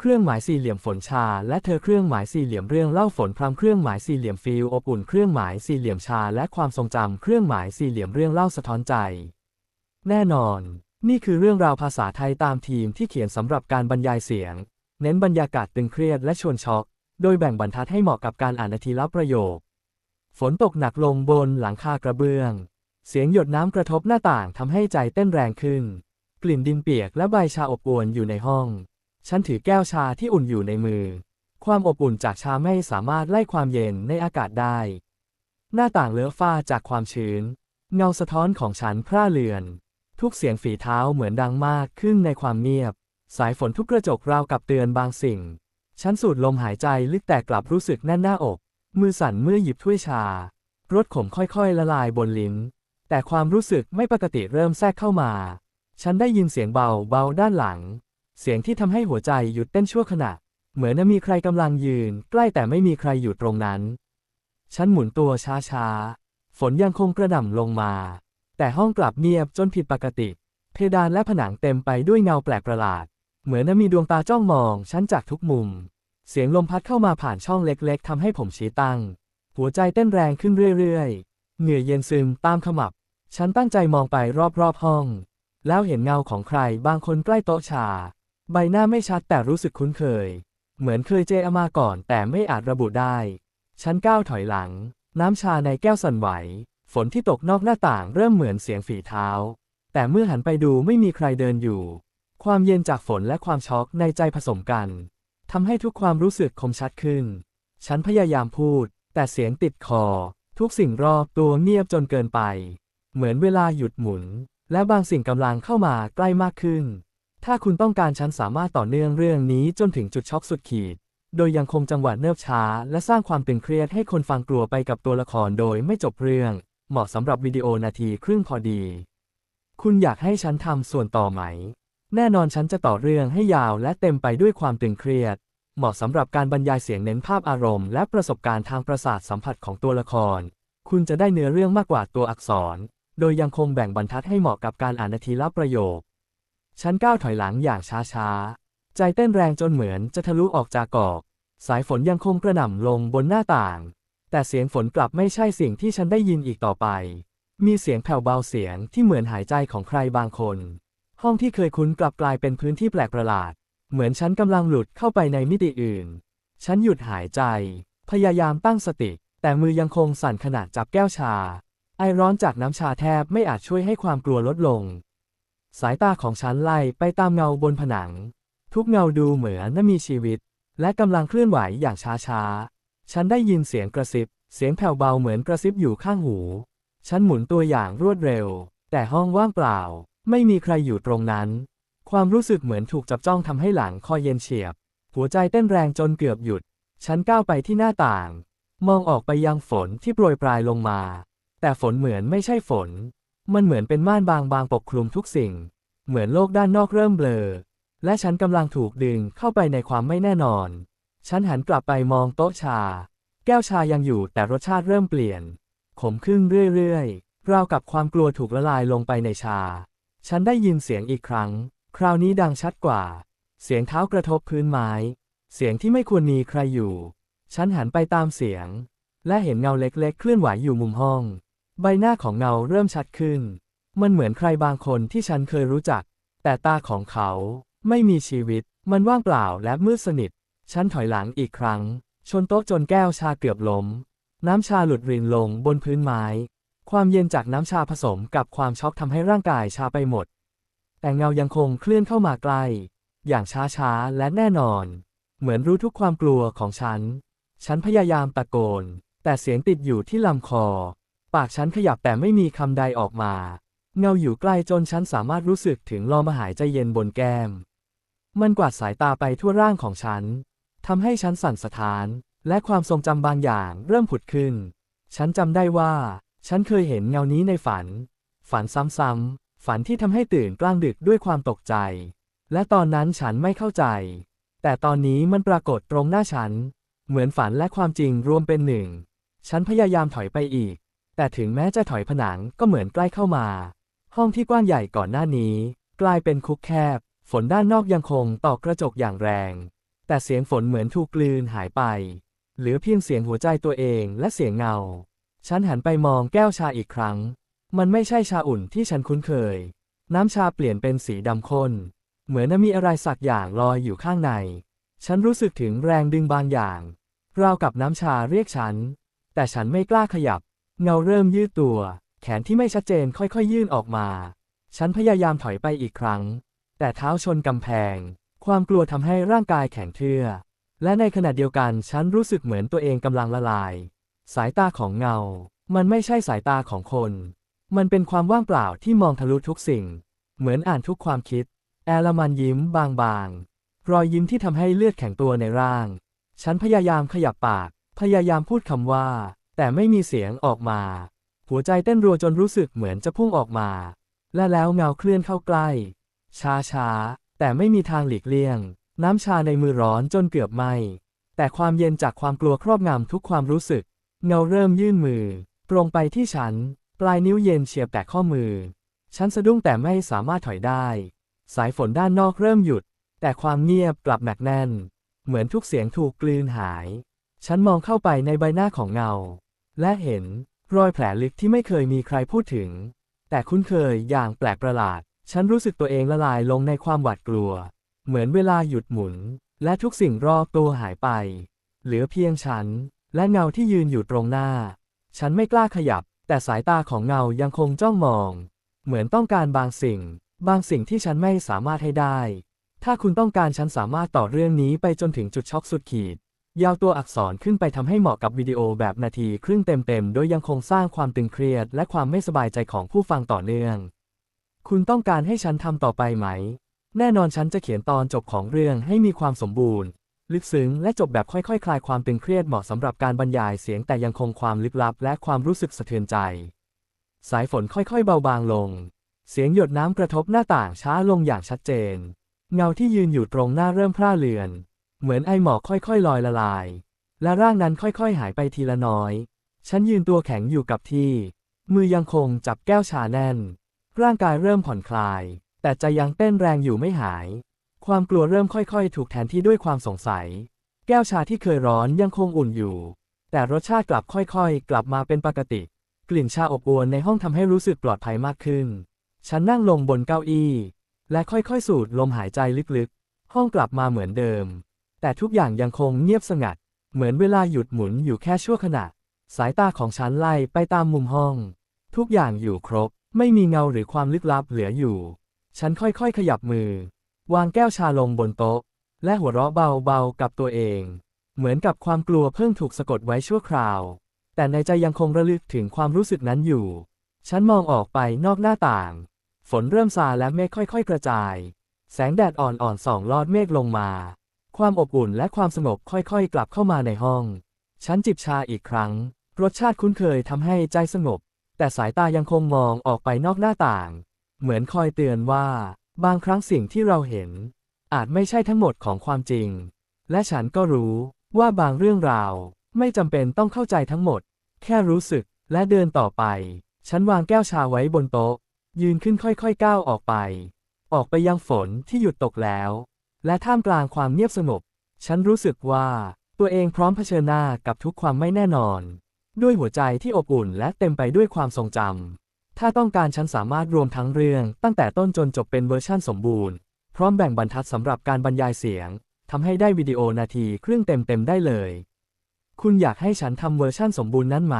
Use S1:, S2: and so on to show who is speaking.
S1: เครื่องหมายสี่เหลี่ยมฝนชา และเธอเครื่องหมายสี่เหลี่ยมเรื่องเล่าฝนพรำเครื่องหมายสี่เหลี่ยมฟิลอบอุ่นเครื่องหมายสี่เหลี่ยมชา และความทรงจำเครื่องหมายสี่เหลี่ยมเรื่องเล่าสะท้อนใจ แน่นอน นี่คือเรื่องราวภาษาไทยตามทีมที่เขียนสำหรับการบรรยายเสียง เน้นบรรยากาศตึงเครียดและชวนช็อก โดยแบ่งบรรทัดให้เหมาะกับการอ่านนาทีละประโยค ฝนตกหนักลงบนหลังคากระเบื้อง เสียงหยดน้ำกระทบหน้าต่างทำให้ใจเต้นแรงขึ้น กลิ่นดินเปียกและใบชาอบอวลอยู่ในห้อง ฉันถือแก้วชาที่อุ่นอยู่ในมือ ความอบอุ่นจากชาไม่สามารถไล่ความเย็นในอากาศได้ หน้าต่างเลอะฝ้าจากความชื้น เงาสะท้อนของฉันพร่าเลือน ทุกเสียงฝีเท้าเหมือนดังมากขึ้นในความเงียบ สายฝนทุกกระจกราวกับเตือนบางสิ่ง ฉันสูดลมหายใจลึกแต่กลับรู้สึกแน่นหน้าอก มือสั่นเมื่อหยิบถ้วยชารสขมค่อยๆ ละลายบนลิ้น แต่ความรู้สึกไม่ปกติเริ่มแทรกเข้ามา ฉันได้ยินเสียงเบาเบาด้านหลัง เสียงที่ทำให้หัวใจหยุดเต้นชั่วขณะ เหมือนมีใครกำลังยืน ใกล้แต่ไม่มีใครอยู่ตรงนั้น ฉันหมุนตัวช้าๆ ฝนยังคงกระหน่ำลงมา แต่ห้องกลับเงียบจนผิดปกติ เพดานและผนังเต็มไปด้วยเงาแปลกประหลาด เหมือนมีดวงตาจ้องมองฉันจากทุกมุม เสียงลมพัดเข้ามาผ่านช่องเล็กๆทำให้ผมชี้ตั้ง หัวใจเต้นแรงขึ้นเรื่อยๆ เหงื่อเย็นซึมตามขมับ ฉันตั้งใจมองไปรอบๆห้อง แล้วเห็นเงาของใครบางคนใกล้โต๊ะชา ใบหน้าไม่ชัดแต่รู้สึกคุ้นเคย เหมือนเคยเจอมาก่อนแต่ไม่อาจระบุได้ฉันก้าวถอยหลัง น้ำชาในแก้วสั่นไหว ฝนที่ตกนอกหน้าต่างเริ่มเหมือนเสียงฝีเท้า แต่เมื่อหันไปดูไม่มีใครเดินอยู่ ความเย็นจากฝนและความช็อกในใจผสมกันทำให้ทุกความรู้สึกคมชัดขึ้น ฉันพยายามพูด แต่เสียงติดคอ ทุกสิ่งรอบตัวเงียบจนเกินไป เหมือนเวลาหยุดหมุน และบางสิ่งกำลังเข้ามาใกล้มากขึ้น ถ้าคุณต้องการฉันสามารถต่อเนื่องเรื่องนี้จนถึงจุดช็อกสุดขีด โดยยังคงจังหวะเนิบช้า และสร้างความตึงเครียดให้คนฟังกลัวไปกับตัวละครโดยไม่จบเรื่อง เหมาะสำหรับวิดีโอนาทีครึ่งพอดี คุณอยากให้ฉันทำส่วนต่อไหม แน่นอนฉันจะต่อเรื่องให้ยาวและเต็มไปด้วยความตึงเครียด เหมาะสำหรับการบรรยายเสียงเน้นภาพอารมณ์ และประสบการณ์ทางประสาทสัมผัสของตัวละคร คุณจะได้เนื้อเรื่องมากกว่าตัวอักษร โดยยังคงแบ่งบรรทัดให้เหมาะกับการอ่านนาทีละประโยค ฉันก้าวถอยหลังอย่างช้าๆ ใจเต้นแรงจนเหมือนจะทะลุออกจากกอก สายฝนยังคงกระหน่ำลงบนหน้าต่าง แต่เสียงฝนกลับไม่ใช่สิ่งที่ฉันได้ยินอีกต่อไป มีเสียงแผ่วเบาเสียงที่เหมือนหายใจของใครบางคน ห้องที่เคยคุ้นกลับกลายเป็นพื้นที่แปลกประหลาด เหมือนฉันกำลังหลุดเข้าไปในมิติอื่น ฉันหยุดหายใจ พยายามตั้งสติ แต่มือยังคงสั่นขณะจับแก้วชา ไอร้อนจากน้ำชาแทบไม่อาจช่วยให้ความกลัวลดลง สายตาของฉันไล่ไปตามเงาบนผนัง ทุกเงาดูเหมือนน่ามีชีวิต และกำลังเคลื่อนไหวอย่างช้าๆ ฉันได้ยินเสียงกระซิบ เสียงแผ่วเบาเหมือนกระซิบอยู่ข้างหู ฉันหมุนตัวอย่างรวดเร็ว แต่ห้องว่างเปล่า ไม่มีใครอยู่ตรงนั้น ความรู้สึกเหมือนถูกจับจ้องทำให้หลังคอเย็นเฉียบ หัวใจเต้นแรงจนเกือบหยุด ฉันก้าวไปที่หน้าต่าง มองออกไปยังฝนที่โปรยปลายลงมา แต่ฝนเหมือนไม่ใช่ฝน มันเหมือนเป็นม่านบางๆปกคลุมทุกสิ่ง เหมือนโลกด้านนอกเริ่มเบลอ และฉันกำลังถูกดึงเข้าไปในความไม่แน่นอน ฉันหันกลับไปมองโต๊ะชา แก้วชายังอยู่แต่รสชาติเริ่มเปลี่ยน ขมขึ้นเรื่อยๆ ราวกับความกลัวถูกละลายลงไปในชา ฉันได้ยินเสียงอีกครั้ง คราวนี้ดังชัดกว่า เสียงเท้ากระทบพื้นไม้ เสียงที่ไม่ควรมีใครอยู่ ฉันหันไปตามเสียง และเห็นเงาเล็กๆ เคลื่อนไหวอยู่มุมห้อง ใบหน้าของเงาเริ่มชัดขึ้น มันเหมือนใครบางคนที่ฉันเคยรู้จัก แต่ตาของเขาไม่มีชีวิต มันว่างเปล่าและมืดสนิท ฉันถอยหลังอีกครั้ง ชนโต๊ะจนแก้วชาเกือบล้ม น้ำชาหลุดรินลงบนพื้นไม้ ความเย็นจากน้ำชาผสมกับความช็อกทำให้ร่างกายชาไปหมด แต่เงายังคงเคลื่อนเข้ามาใกล้ อย่างช้าๆและแน่นอน เหมือนรู้ทุกความกลัวของฉัน ฉันพยายามตะโกน แต่เสียงติดอยู่ที่ลำคอ ปากฉันขยับแต่ไม่มีคำใดออกมา เงาอยู่ใกล้จนฉันสามารถรู้สึกถึงลมหายใจเย็นบนแก้ม มันกวาดสายตาไปทั่วร่างของฉันทำให้ฉันสั่นสะท้าน และความทรงจำบางอย่างเริ่มผุดขึ้น ฉันจำได้ว่า ฉันเคยเห็นเงานี้ในฝัน ฝันซ้ำๆ ฝันที่ทำให้ตื่นกลางดึกด้วยความตกใจ และตอนนั้นฉันไม่เข้าใจ แต่ตอนนี้มันปรากฏตรงหน้าฉัน เหมือนฝันและความจริงรวมเป็นหนึ่ง ฉันพยายามถอยไปอีก แต่ถึงแม้จะถอยผนังก็เหมือนใกล้เข้ามา ห้องที่กว้างใหญ่ก่อนหน้านี้ กลายเป็นคุกแคบ ฝนด้านนอกยังคงตอกกระจกอย่างแรง แต่เสียงฝนเหมือนถูกกลืนหายไป เหลือเพียงเสียงหัวใจตัวเองและเสียงเงา ฉันหันไปมองแก้วชาอีกครั้ง มันไม่ใช่ชาอุ่นที่ฉันคุ้นเคย น้ำชาเปลี่ยนเป็นสีดำข้น เหมือนมีอะไรสักอย่างลอยอยู่ข้างใน ฉันรู้สึกถึงแรงดึงบางอย่าง ราวกับน้ำชาเรียกฉัน แต่ฉันไม่กล้าขยับ เงาเริ่มยืดตัว แขนที่ไม่ชัดเจนค่อยๆยื่นออกมา ฉันพยายามถอยไปอีกครั้ง แต่เท้าชนกำแพง ความกลัวทำให้ร่างกายแข็งเทื่อ และในขณะเดียวกันฉันรู้สึกเหมือนตัวเองกำลังละลาย สายตาของเงา มันไม่ใช่สายตาของคน มันเป็นความว่างเปล่าที่มองทะลุทุกสิ่ง เหมือนอ่านทุกความคิด แอลมันยิ้มบางๆ รอยยิ้มที่ทำให้เลือดแข็งตัวในร่าง ฉันพยายามขยับปาก พยายามพูดคำว่า แต่ไม่มีเสียงออกมา หัวใจเต้นรัวจนรู้สึกเหมือนจะพุ่งออกมา และแล้วเงาเคลื่อนเข้าใกล้ ช้าๆแต่ไม่มีทางหลีกเลี่ยง น้ำชาในมือร้อนจนเกือบไหมแต่ความเย็นจากความกลัวครอบงำทุกความรู้สึก เงาเริ่มยื่นมือ ตรงไปที่ฉัน ปลายนิ้วเย็นเฉียบแต่ข้อมือ ฉันสะดุ้งแต่ไม่สามารถถอยได้ สายฝนด้านนอกเริ่มหยุด แต่ความเงียบกลับหนักแน่น เหมือนทุกเสียงถูกกลืนหาย ฉันมองเข้าไปในใบหน้าของเงา และเห็นรอยแผลลึกที่ไม่เคยมีใครพูดถึง แต่คุ้นเคยอย่างแปลกประหลาด ฉันรู้สึกตัวเองละลายลงในความหวาดกลัว เหมือนเวลาหยุดหมุน และทุกสิ่งรอบตัวหายไป เหลือเพียงฉัน และเงาที่ยืนอยู่ตรงหน้า ฉันไม่กล้าขยับ แต่สายตาของเงายังคงจ้องมอง เหมือนต้องการบางสิ่ง บางสิ่งที่ฉันไม่สามารถให้ได้ ถ้าคุณต้องการฉันสามารถต่อเรื่องนี้ไปจนถึงจุดช็อกสุดขีด ยาวตัวอักษรขึ้นไปทำให้เหมาะกับวิดีโอแบบนาทีครึ่งเต็มๆ โดยยังคงสร้างความตึงเครียดและความไม่สบายใจของผู้ฟังต่อเนื่อง คุณต้องการให้ฉันทำต่อไปไหม แน่นอนฉันจะเขียนตอนจบของเรื่องให้มีความสมบูรณ์ ลึกซึ้งและจบแบบค่อยๆคลายความตึงเครียดเหมาะสำหรับการบรรยายเสียงแต่ยังคงความลึกลับ และความรู้สึกสะเทือนใจ สายฝนค่อยๆเบาบางลง เสียงหยดน้ำกระทบหน้าต่างช้าลงอย่างชัดเจน เงาที่ยืนอยู่ตรงหน้าเริ่มพร่าเลือน เหมือนไอหมอกค่อยๆ ลอยละลาย และร่างนั้นค่อยๆ หายไปทีละน้อย ฉันยืนตัวแข็งอยู่กับที่ มือยังคงจับแก้วชาแน่น ร่างกายเริ่มผ่อนคลาย แต่ใจยังเต้นแรงอยู่ไม่หาย ความกลัวเริ่มค่อยๆ ถูกแทนที่ด้วยความสงสัย แก้วชาที่เคยร้อนยังคงอุ่นอยู่ แต่รสชาติกลับค่อยๆ กลับมาเป็นปกติ กลิ่นชาอบอวลในห้องทำให้รู้สึกปลอดภัยมากขึ้น ฉันนั่งลงบนเก้าอี้ และค่อยๆ สูดลมหายใจลึกๆ ห้องกลับมาเหมือนเดิม แต่ทุกอย่างยังคงเงียบสงัด เหมือนเวลาหยุดหมุนอยู่แค่ชั่วขณะ สายตาของฉันไล่ไปตามมุมห้อง ทุกอย่างอยู่ครบ ไม่มีเงาหรือความลึกลับเหลืออยู่ ฉันค่อยๆขยับมือ วางแก้วชาลงบนโต๊ะ และหัวเราะเบาๆกับตัวเอง เหมือนกับความกลัวเพิ่งถูกสะกดไว้ชั่วคราว แต่ในใจยังคงระลึกถึงความรู้สึกนั้นอยู่ ฉันมองออกไปนอกหน้าต่าง ฝนเริ่มซาและเมฆค่อย ๆ กระจาย แสงแดดอ่อนๆส่องลอดเมฆลงมา ความอบอุ่นและความสงบค่อยๆ กลับเข้ามาในห้อง ฉันจิบชาอีกครั้ง รสชาติคุ้นเคยทำให้ใจสงบ แต่สายตายังคงมองออกไปนอกหน้าต่าง เหมือนคอยเตือนว่า บางครั้งสิ่งที่เราเห็น อาจไม่ใช่ทั้งหมดของความจริง และฉันก็รู้ว่าบางเรื่องราว ไม่จำเป็นต้องเข้าใจทั้งหมด แค่รู้สึกและเดินต่อไป ฉันวางแก้วชาไว้บนโต๊ะ ยืนขึ้นค่อยๆก้าวออกไป ออกไปยังฝนที่หยุดตกแล้ว และท่ามกลางความเงียบสงบ ฉันรู้สึกว่าตัวเองพร้อมเผชิญหน้ากับทุกความไม่แน่นอน ด้วยหัวใจที่อบอุ่นและเต็มไปด้วยความทรงจำ ถ้าต้องการฉันสามารถรวมทั้งเรื่อง ตั้งแต่ต้นจนจบเป็นเวอร์ชั่นสมบูรณ์ พร้อมแบ่งบรรทัดสำหรับการบรรยายเสียงทำให้ได้วิดีโอนาทีครึ่งเต็มๆได้เลย คุณอยากให้ฉันทำเวอร์ชั่นสมบูรณ์นั้นไหม